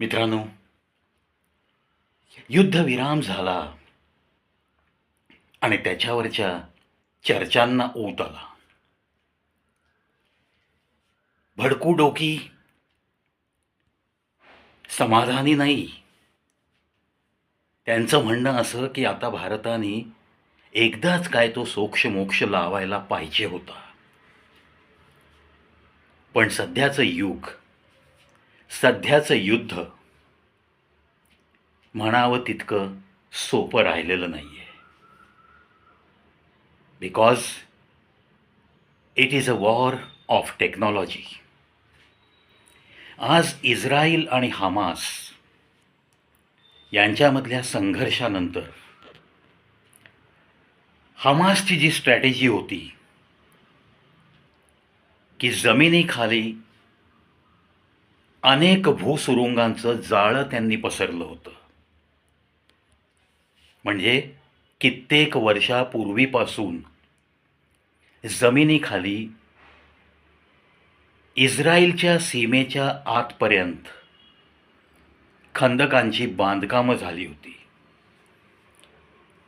मित्रांनो युद्धविराम झाला आणि त्याच्यावरच्या चर्चांना ऊत आला. भडकू डोकी समाधानी नाही. त्यांचं म्हणणं असं की आता भारताने एकदाच काय तो सोक्ष मोक्ष लावायला पाहिजे होता. पण सध्याचं युग सध्याचं युद्ध म्हणावं तितकं सोपं राहिलेलं नाही आहे because it is a war of technology आज इस्रायल आणि हमास यांच्यामधल्या संघर्षानंतर हमासची जी स्ट्रॅटेजी होती की जमिनीखाली अनेक भूसुरुंगांचं जाळं त्यांनी पसरलं होतं. म्हणजे कित्येक वर्षापूर्वीपासून जमिनीखाली इस्रायलच्या सीमेच्या आतपर्यंत खंदकांची बांधकामं झाली होती.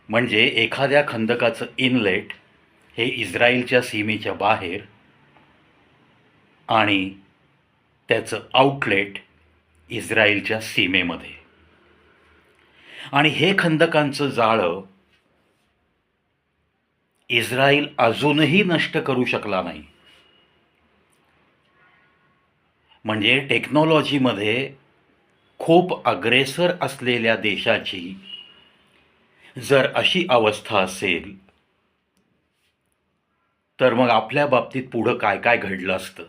म्हणजे एखाद्या खंदकाचं इनलेट हे इस्रायलच्या सीमेच्या बाहेर आणि त्याचं आउटलेट इस्रायलच्या सीमेमध्ये. आणि हे खंदकांचं जाळं इस्रायल अजूनही नष्ट करू शकला नाही. म्हणजे टेक्नॉलॉजीमध्ये खूप अग्रेसर असलेल्या देशाची जर अशी अवस्था असेल तर मग आपल्या बाबतीत पुढं काय काय घडलं असतं?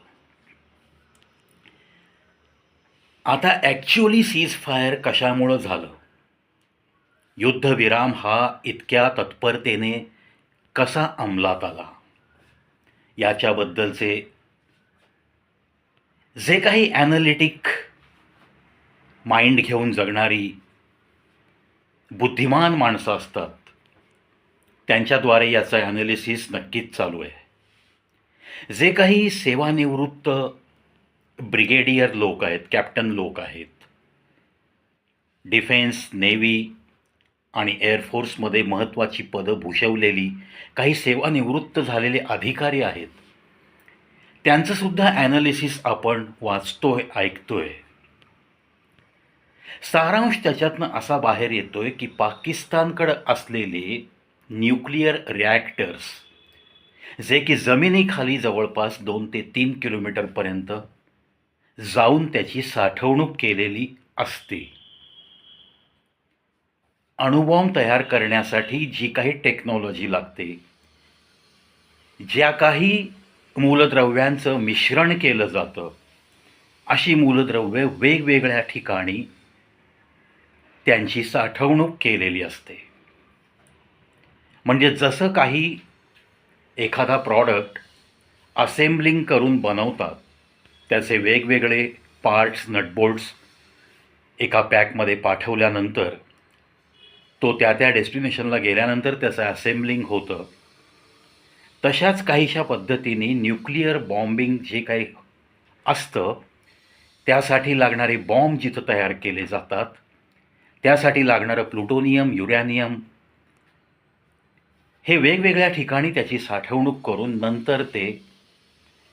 आता ॲक्च्युअली सीज फायर कशामुळं झालं? युद्धविराम हा इतक्या तत्परतेने कसा अंमलात आला? याच्याबद्दलचे जे काही ॲनालिटिक माइंड घेऊन जगणारी बुद्धिमान माणसं असतात त्यांच्याद्वारे याचं ॲनालिसिस नक्कीच चालू आहे. जे काही सेवानिवृत्त ब्रिगेडियर लोक आहेत कॅप्टन लोक आहेत. डिफेन्स नेव्ही आणि एअरफोर्समध्ये महत्त्वाची पदं भूषवलेली काही सेवानिवृत्त झालेले अधिकारी आहेत. त्यांचंसुद्धा ॲनालिसिस आपण वाचतोय ऐकतोय. सारांश त्याच्यातनं असा बाहेर येतोय की पाकिस्तानकडं असलेले न्यूक्लिअर रिॲक्टर्स जे की जमिनीखाली जवळपास दोन ते तीन किलोमीटरपर्यंत जाऊन त्याची साठवणूक केलेली असते. अणुबॉम्ब तयार करण्यासाठी जी काही टेक्नॉलॉजी लागते ज्या काही मूलद्रव्यांचं मिश्रण केलं जातं अशी मूलद्रव्ये वेगवेगळ्या ठिकाणी त्यांची साठवणूक केलेली असते. म्हणजे जसं काही एखादा प्रॉडक्ट असेंब्लिंग करून बनवतात त्याचे वेगवेगळे पार्ट्स नटबोल्ट्स एका पॅकमध्ये पाठवल्यानंतर तो त्या त्या डेस्टिनेशनला गेल्यानंतर त्याचं असेंब्लिंग होतं. तशाच काहीशा पद्धतीने न्यूक्लिअर बॉम्बिंग जे काही असतं त्यासाठी लागणारे बॉम्ब जिथं तयार केले जातात त्यासाठी लागणारं प्लुटोनियम युरॅनियम हे वेगवेगळ्या ठिकाणी त्याची साठवणूक करून नंतर ते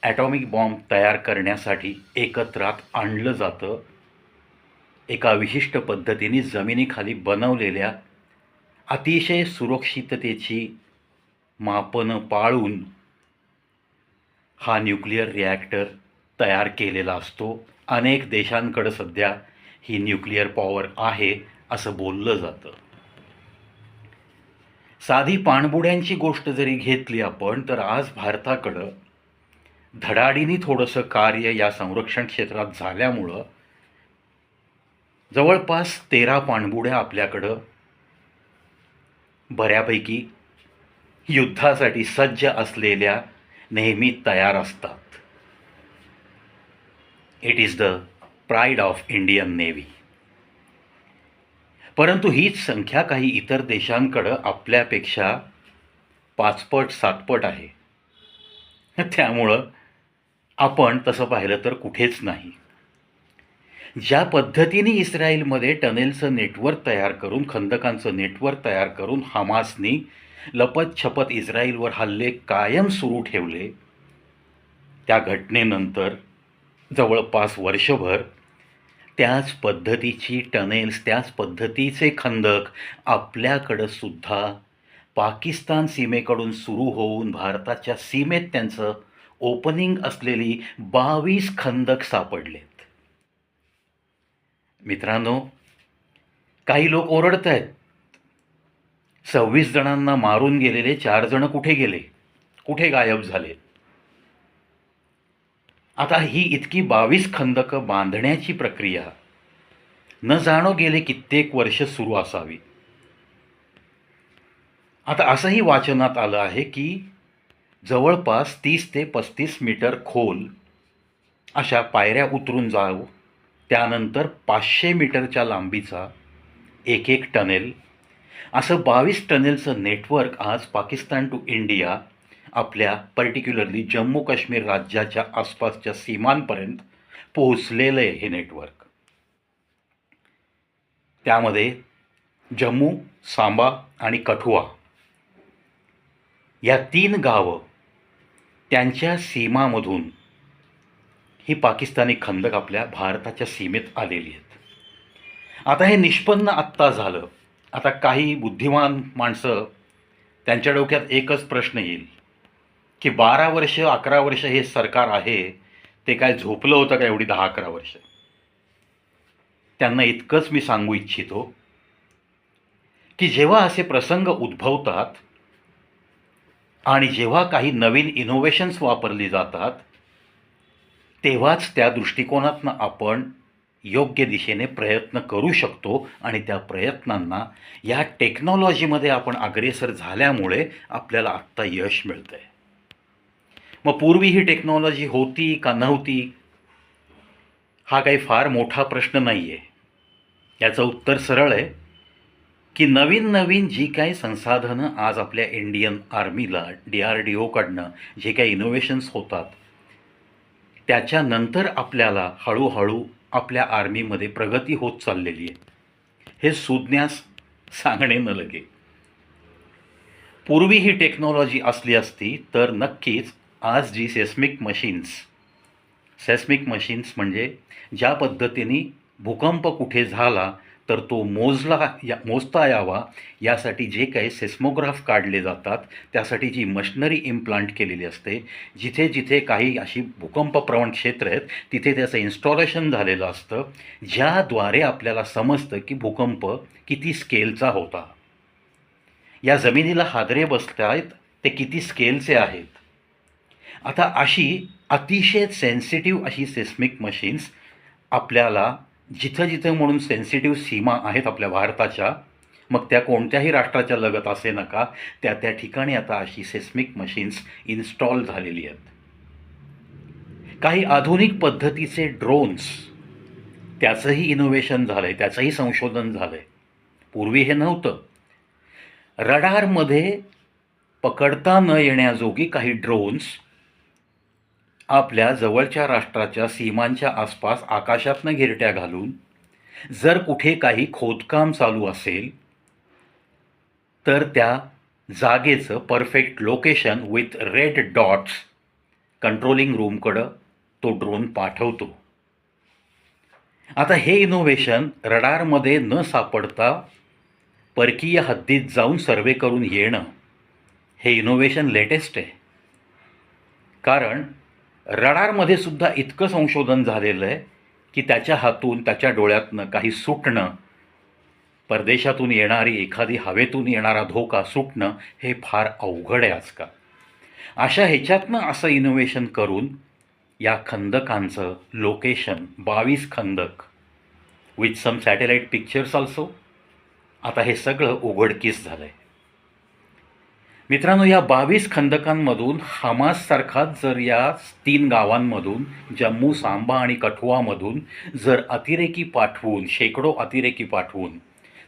ॲटॉमिक बॉम्ब तयार करण्यासाठी एकत्रात आणलं जातं. एका विशिष्ट पद्धतीने जमिनीखाली बनवलेल्या अतिशय सुरक्षिततेची मापनं पाळून हा न्यूक्लिअर रिॲक्टर तयार केलेला असतो. अनेक देशांकडं सध्या ही न्यूक्लिअर पॉवर आहे असं बोललं जातं. साधी पाणबुड्यांची गोष्ट जरी घेतली आपण तर आज भारताकडं धडाडीने थोडंसं कार्य या संरक्षण क्षेत्रात झाल्यामुळं जवळपास तेरा पाणबुड्या आपल्याकडं बऱ्यापैकी युद्धासाठी सज्ज असलेल्या नेहमी तयार असतात. It is the pride of Indian navy परंतु हीच संख्या काही इतर देशांकडं आपल्यापेक्षा पाचपट सातपट आहे. त्यामुळं आपण तसं पाहिलं तर कुठेच नाही. ज्या पद्धतीने इस्रायलमध्ये टनेलचं नेटवर्क तयार करून खंदकांचं नेटवर्क तयार करून हमासनी लपत छपत इस्रायलवर हल्ले कायम सुरू ठेवले त्या घटनेनंतर जवळपास वर्षभर त्याच पद्धतीची टनेल्स त्याच पद्धतीचे खंदक आपल्याकडं सुद्धा पाकिस्तान सीमेकडून सुरू होऊन भारताच्या सीमेत त्यांचं ओपनिंग असलेली बावीस खंदक सापडलेत. मित्रांनो काही लोक ओरडत आहेत सव्वीस जणांना मारून गेलेले चार जण कुठे गेले? कुठे गायब झाले? आता ही इतकी बावीस खंदकं बांधण्याची प्रक्रिया न जाणो गेले कित्येक वर्ष सुरू असावी. आता असंही वाचनात आलं आहे की जवळपास तीस ते पस्तीस मीटर खोल अशा पायऱ्या उतरून जाऊ. त्यानंतर पाचशे मीटरच्या लांबीचा एक एक टनेल. असं बावीस टनेलचं नेटवर्क आज पाकिस्तान टू इंडिया आपल्या पर्टिक्युलरली जम्मू काश्मीर राज्याच्या आसपासच्या सीमांपर्यंत पोहोचलेलं आहे हे नेटवर्क. त्यामध्ये जम्मू सांबा आणि कठुआ या तीन गावं त्यांच्या सीमामधून ही पाकिस्तानी खंदक आपल्या भारताच्या सीमेत आलेली आहेत. आता हे निष्पन्न आत्ता झालं. आता काही बुद्धिमान माणसं त्यांच्या डोक्यात एकच प्रश्न येईल की बारा वर्ष अकरा वर्ष हे सरकार आहे ते काय झोपलं होतं का एवढी दहा अकरा वर्ष? त्यांना इतकंच मी सांगू इच्छितो की जेव्हा असे प्रसंग उद्भवतात आणि जेव्हा काही नवीन इनोव्हेशन्स वापरली जातात तेव्हाच त्या दृष्टिकोनातनं आपण योग्य दिशेने प्रयत्न करू शकतो आणि त्या प्रयत्नांना या टेक्नॉलॉजीमध्ये आपण अग्रेसर झाल्यामुळे आपल्याला आत्ता यश मिळतं आहे मग पूर्वी ही टेक्नॉलॉजी होती का नव्हती हा काही फार मोठा प्रश्न नाही आहे याचं उत्तर सरळ आहे. की नवीन नवीन जी काही संसाधनं आज आपल्या इंडियन आर्मीला डी आर डी ओकडनं जे काही इनोव्हेशन्स होतात त्याच्यानंतर आपल्याला हळूहळू आपल्या आर्मीमध्ये प्रगती होत चाललेली आहे. हे सुज्ञास सांगणे न लगे. पूर्वी ही टेक्नॉलॉजी असली असती तर नक्कीच आज जी सेस्मिक मशीन्स सेस्मिक मशीन्स म्हणजे ज्या पद्धतीने भूकंप कुठे झाला तर तो मोजला या मोजता यावा. यासाठी जे काही सेस्मोग्राफ काढले जातात त्यासाठी जी मशनरी इम्प्लांट केलेली असते जिथे जिथे काही अशी भूकंपप्रवण क्षेत्र आहेत तिथे त्याचं इन्स्टॉलेशन झालेलं असतं ज्याद्वारे आपल्याला समजतं की भूकंप किती स्केलचा होता. या जमिनीला हादरे बसत आहेत ते किती स्केलचे आहेत. आता अशी अतिशय सेन्सिटिव्ह अशी सेस्मिक मशीन्स आपल्याला जिथं जिथं म्हणून सेन्सिटिव्ह सीमा आहेत आपल्या भारताच्या मग त्या कोणत्याही राष्ट्राच्या लगत असे नका त्या त्या ठिकाणी आता अशी सेस्मिक मशीन्स इन्स्टॉल झालेली आहेत. काही आधुनिक पद्धतीचे ड्रोन्स त्याचंही इनोव्हेशन झालं आहे त्याचंही संशोधन झालं आहे पूर्वी हे नव्हतं. रडारमध्ये पकडता न येण्याजोगी काही ड्रोन्स आपल्या जवळच्या राष्ट्राच्या सीमांच्या आसपास आकाशातनं गिरट्या घालून जर कुठे काही खोदकाम चालू असेल तर त्या जागेचं perfect location with red dots controlling रूमकडं तो ड्रोन पाठवतो. आता हे इनोव्हेशन रडारमध्ये न सापडता परकीय हद्दीत जाऊन सर्वे करून येणं हे इनोव्हेशन लेटेस्ट आहे. कारण रडारमध्ये सुद्धा इतकं संशोधन झालेलं आहे की त्याच्या हातून त्याच्या डोळ्यातनं काही सुटणं परदेशातून येणारी एखादी हवेतून येणारा धोका सुटणं हे फार अवघड आहे आजकाल. अशा ह्याच्यातनं असं इनोव्हेशन करून या खंदकांचं लोकेशन बावीस खंदक with some satellite pictures also आता हे सगळं उघडकीस झालं आहे मित्रांनो या बावीस खंदकांमधून हमाससारखाच जर या तीन गावांमधून जम्मू सांबा आणि कठुआमधून जर अतिरेकी पाठवून शेकडो अतिरेकी पाठवून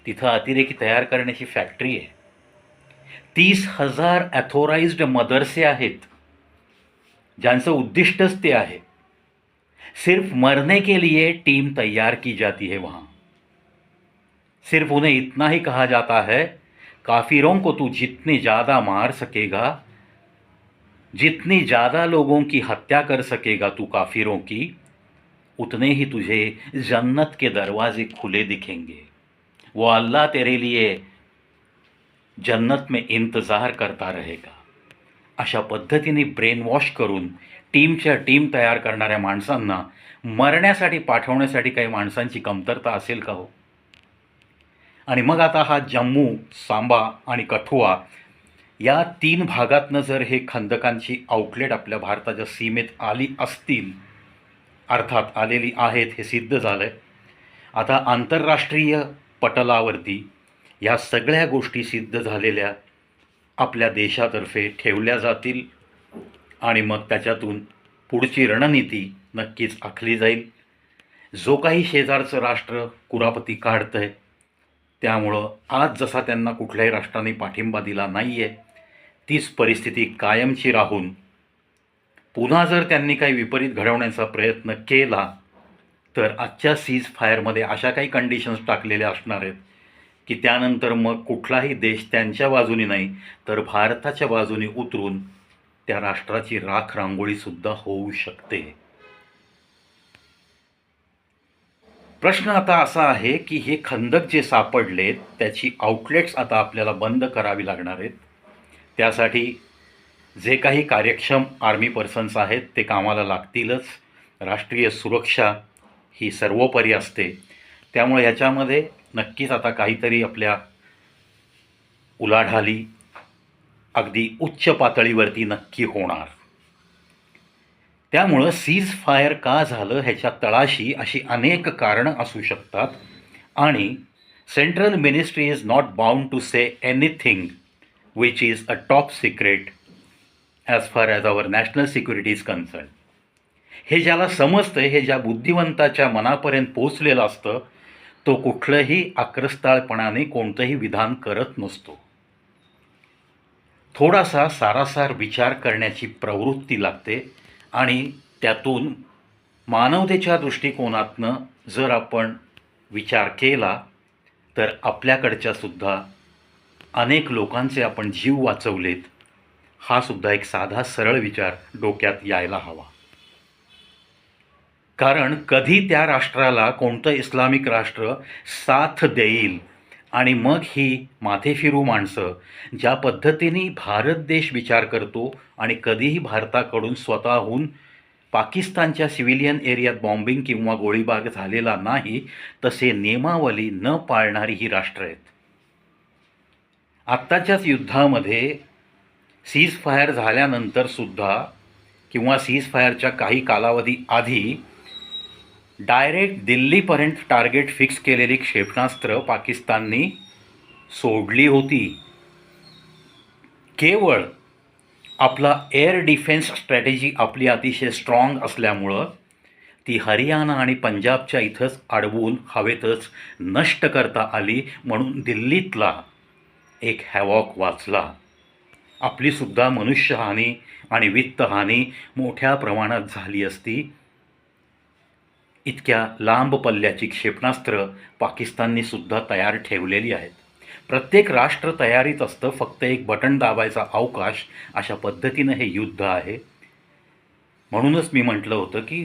तिथं अतिरेकी तयार करण्याची फॅक्टरी आहे. तीस हजार ॲथोराइज्ड मदरसे आहेत ज्यांचं उद्दिष्टच ते आहे. सिर्फ मरने के लिए टीम तैयार की जाती है वहाँ. सिर्फ उन्हें इतना ही कहा जाता है काफिरों को तू जितने ज़्यादा मार सकेगा, जितनी ज़्यादा लोगों की हत्या कर सकेगा तू काफिरों की, उतने ही तुझे जन्नत के दरवाजे खुले दिखेंगे। वो अल्लाह तेरे लिए जन्नत में इंतज़ार करता रहेगा। अशा पद्धतीने ब्रेन वॉश करून टीमच्या टीम तयार करणाऱ्या माणसांना मरण्यासाठी, पाठवण्यासाठी काही माणसांची कमतरता असेल का हो? आणि मग आता हा जम्मू सांबा आणि कठुआ या तीन भागातनं जर हे खंदकांची आउटलेट आपल्या भारताच्या सीमेत आली असतील अर्थात आलेली आहेत हे सिद्ध झालं आहे आता आंतरराष्ट्रीय पटलावरती या सगळ्या गोष्टी सिद्ध झालेल्या आपल्या देशातर्फे ठेवल्या जातील आणि मग त्याच्यातून पुढची रणनीती नक्कीच आखली जाईल. जो काही शेजारचं राष्ट्र कुरापती काढतं आहे त्यामुळं आज जसा त्यांना कुठल्याही राष्ट्राने पाठिंबा दिला नाही आहे तीच परिस्थिती कायमची राहून पुन्हा जर त्यांनी काही विपरीत घडवण्याचा प्रयत्न केला तर आजच्या सीज फायरमध्ये अशा काही कंडिशन्स टाकलेल्या असणार आहेत की त्यानंतर मग कुठलाही देश त्यांच्या बाजूने नाही तर भारताच्या बाजूने उतरून त्या राष्ट्राची राख रांगोळीसुद्धा होऊ शकते. प्रश्न आता असा आहे की हे खंदक जे सापडलेत त्याची आउटलेट्स आता आपल्याला बंद करावी लागणार आहेत. त्यासाठी जे काही कार्यक्षम आर्मी पर्सन्स आहेत ते कामाला लागतीलच. राष्ट्रीय सुरक्षा ही सर्वोपरी असते. त्यामुळे याच्यामध्ये नक्कीच आता काहीतरी आपल्या उलाढाली अगदी उच्च पातळीवरती नक्की होणार. त्यामुळं सीज फायर का झालं ह्याच्या तळाशी अशी अनेक कारणं असू शकतात. आणि central ministry is not bound to say anything which is a top secret as far as our national security is concern हे ज्याला समजतं हे ज्या बुद्धिवंताच्या मनापर्यंत पोचलेलं असतं तो कुठलंही आक्रस्ताळपणाने कोणतंही विधान करत नसतो. थोडासा सारासार विचार करण्याची प्रवृत्ती लागते. आणि त्यातून मानवतेच्या दृष्टिकोनातनं जर आपण विचार केला तर आपल्याकडच्या सुद्धा अनेक लोकांचे आपण जीव वाचवलेत हा सुद्धा एक साधा सरळ विचार डोक्यात यायला हवा. कारण कधी त्या राष्ट्राला कोणतं इस्लामिक राष्ट्र साथ देईल आणि मग ही माथे फिरू माणसं ज्या पद्धतीने भारत देश विचार करतो आणि कधीही भारताकडून स्वतःहून पाकिस्तानच्या सिव्हिलियन एरियात बॉम्बिंग किंवा गोळीबार झालेला नाही तसे नियमावली न पाळणारी ही राष्ट्र आहेत. आत्ताच्याच युद्धामध्ये सीज फायर झाल्यानंतर सुद्धा किंवा सीज फायरच्या काही कालावधी आधी डायरेक्ट दिल्लीपर्यंत टार्गेट फिक्स केलेली क्षेपणास्त्र पाकिस्ताननी सोडली होती. केवळ आपला एअर डिफेन्स स्ट्रॅटेजी आपली अतिशय स्ट्रॉंग असल्यामुळं ती हरियाणा आणि पंजाबच्या इथंच अडवून हवेतच नष्ट करता आली म्हणून दिल्लीतला एक हॅवॉक वाचला. आपलीसुद्धा मनुष्यहानी आणि वित्तहानी मोठ्या प्रमाणात झाली असती. इतक्या लांब पल्ल्याची क्षेपणास्त्र पाकिस्ताननी सुद्धा तयार ठेवलेली आहेत. प्रत्येक राष्ट्र तयारीत असतं फक्त एक बटन दाबायचा अवकाश अशा पद्धतीनं हे युद्ध आहे. म्हणूनच मी म्हटलं होतं की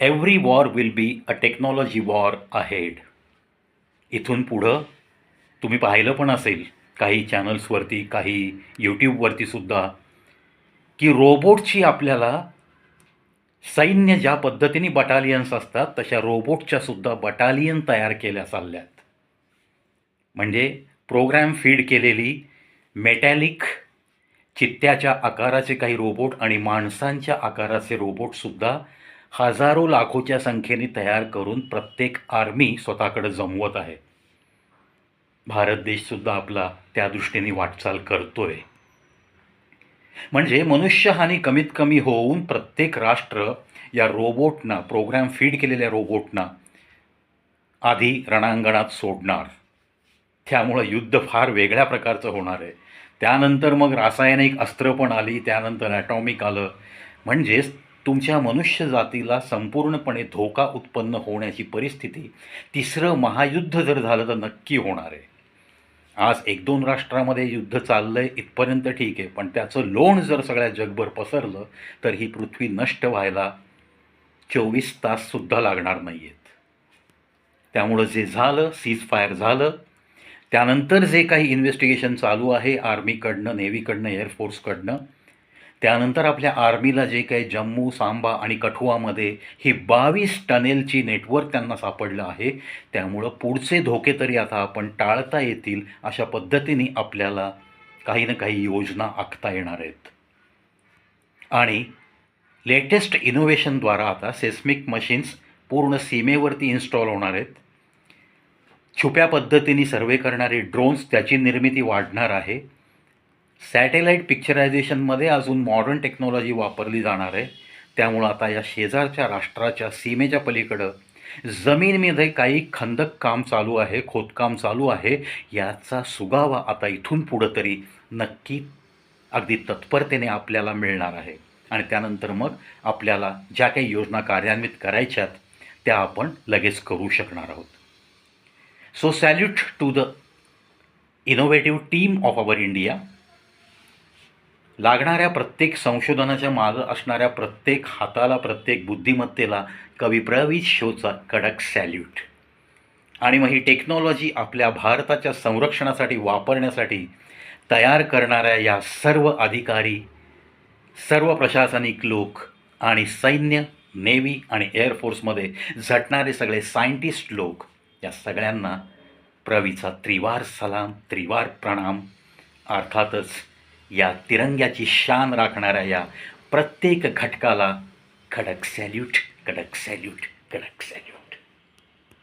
every war will be a technology war ahead इथून पुढं तुम्ही पाहिलं पण असेल काही चॅनल्सवरती काही यूट्यूबवरती सुद्धा की रोबोटची आपल्याला सैन्य ज्या पद्धतीने बटालियन्स असतात तशा रोबोटच्या सुद्धा बटालियन तयार केल्या चालल्यात. म्हणजे प्रोग्रॅम फीड केलेली मेटॅलिक चित्त्याच्या आकाराचे काही रोबोट आणि माणसांच्या आकाराचे रोबोटसुद्धा हजारो लाखोच्या संख्येने तयार करून प्रत्येक आर्मी स्वतःकडे जमवत आहे. भारत देशसुद्धा आपला त्या दृष्टीने वाटचाल करतोय. म्हणजे मनुष्यहानी कमीत कमी होऊन प्रत्येक राष्ट्र या रोबोटना प्रोग्रॅम फीड केलेल्या रोबोटना आधी रणांगणात सोडणार. त्यामुळं युद्ध फार वेगळ्या प्रकारचं होणार आहे. त्यानंतर मग रासायनिक अस्त्र पण आली त्यानंतर ॲटॉमिक आलं. म्हणजेच तुमच्या मनुष्य जातीला संपूर्णपणे धोका उत्पन्न होण्याची परिस्थिती तिसरं महायुद्ध जर झालं तर नक्की होणार आहे. आज एक दोन राष्ट्रामध्ये युद्ध चाललं आहे इथपर्यंत ठीक आहे पण त्याचं लोण जर सगळ्या जगभर पसरलं तर ही पृथ्वी नष्ट व्हायला चोवीस ताससुद्धा लागणार नाही आहेत त्यामुळं जे झालं सीज फायर झालं. त्यानंतर जे काही इन्व्हेस्टिगेशन चालू आहे आर्मीकडनं नेव्हीकडनं एअरफोर्सकडनं त्यानंतर आपल्या आर्मीला जे काही जम्मू सांबा आणि कठुआमध्ये ही बावीस टनेलची नेटवर्क त्यांना सापडलं आहे. त्यामुळं पुढचे धोके तरी आता आपण टाळता येतील अशा पद्धतीने आपल्याला काही ना काही योजना आखता येणार आहेत. आणि लेटेस्ट इनोव्हेशनद्वारा आता सेस्मिक मशीन्स पूर्ण सीमेवरती इन्स्टॉल होणार आहेत. छुप्या पद्धतीने सर्वे करणारे ड्रोन्स त्याची निर्मिती वाढणार आहे. सॅटेलाईट पिक्चरायझेशनमध्ये अजून मॉडर्न टेक्नॉलॉजी वापरली जाणार आहे. त्यामुळं आता या शेजारच्या राष्ट्राच्या सीमेच्या पलीकडं जमीनमध्ये काही खंदक काम चालू आहे खोदकाम चालू आहे. याचा सुगावा आता इथून पुढं तरी नक्की अगदी तत्परतेने आपल्याला मिळणार आहे. आणि त्यानंतर मग आपल्याला ज्या काही योजना कार्यान्वित करायच्यात त्या आपण लगेच करू शकणार आहोत. So salute to the innovative team of our India लागणाऱ्या प्रत्येक संशोधनाच्या मागं असणाऱ्या प्रत्येक हाताला प्रत्येक बुद्धिमत्तेला कवी प्रवीत शोचा कडक सॅल्यूट आणि मग ही टेक्नॉलॉजी आपल्या भारताच्या संरक्षणासाठी वापरण्यासाठी तयार करणाऱ्या या सर्व अधिकारी सर्व प्रशासनिक लोक आणि सैन्य नेव्ही आणि एअरफोर्समध्ये झटणारे सगळे सायंटिस्ट लोक या सगळ्यांना प्रवीचा त्रिवार सलाम त्रिवार प्रणाम अर्थातच या तिरंग्याची शान राखणाऱ्या या प्रत्येक घटकाला कडक सॅल्यूट कडक सॅल्यूट कडक सॅल्यूट.